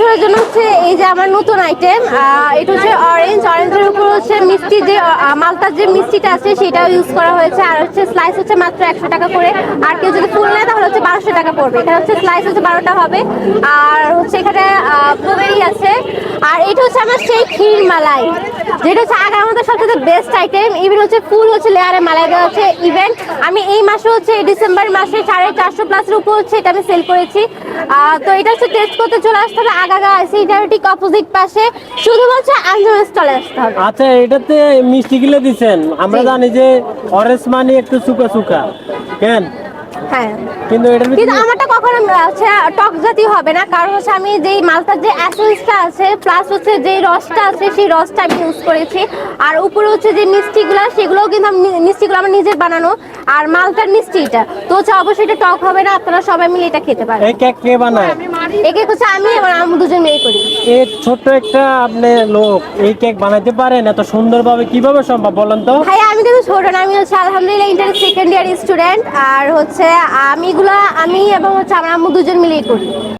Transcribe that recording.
বছরের জন্য হচ্ছে এই যে আমার নতুন আইটেম এটা হচ্ছে অরেঞ্জ অরেঞ্জের উপর হচ্ছে মিষ্টি যে মালটার যে মিষ্টিটা আছে সেটাও ইউজ করা হয়েছে। আর হচ্ছে স্লাইস হচ্ছে মাত্র একশো টাকা করে। আর কেউ যদি ফুল নেয় তাহলে হচ্ছে বারোশো টাকা পড়বে। এখানে হচ্ছে স্লাইস হচ্ছে বারোটা হবে। আর হচ্ছে এখানে এটা হচ্ছে আমার সেই ক্ষীর মালাই। যেটা হচ্ছে আগার মধ্যে সবচেয়ে বেস্ট আইটেম ইভেন হচ্ছে ফুল হচ্ছে লেয়ারে মালাই দেওয়া হচ্ছে ইভেন আমি এই মাসে হচ্ছে এই ডিসেম্বর মাসে সাড়ে চারশো প্লাসের উপর হচ্ছে এটা আমি সেল করেছি। তো এটা হচ্ছে টেস্ট করতে চলে আসতে হবে আগাগা আইসিটার ঠিক অপোজিট পাশে। শুধুমাত্র আঞ্জুম স্টলে আসতে হবে। আচ্ছা এটাতে মিষ্টি গিলে দিছেন। আমরা জানি যে অরেঞ্জ মানে একটু সুকা সুকা কেন? হ্যাঁ। কিন্তু এটার কিন্তু আমারটা কখনো হচ্ছে টক জাতীয় হবে না কারণ হচ্ছে আমি যেই মালটার যে অ্যাসেন্সটা আছে প্লাস হচ্ছে যে রসটা আছে সেই রসটা আমি ইউজ করেছি। আর উপরে হচ্ছে যে মিষ্টিগুলো সেগুলোও কিন্তু আমি মিষ্টিগুলো আমার নিজের বানানো আর মালটার মিষ্টিটা। তো হচ্ছে অবশ্যই এটা টক হবে না আপনারা সবাই মিলে এটা খেতে পারেন। এই কেক কে বানায়? একে হচ্ছে আমি এবং আমি দুজন মিলে করি। এই ছোট্ট একটা আপনি লোক এই কেক পারেন এত সুন্দরভাবে কীভাবে সম্ভব বলেন তো? ভাই আমি কিন্তু ছোট না আমি হচ্ছে আলহামদুলিল্লাহ ইন্টার সেকেন্ড ইয়ার স্টুডেন্ট আর হচ্ছে আমিগুলা আমি এবং হচ্ছে আমার আম্মু দুজন মিলেই করি।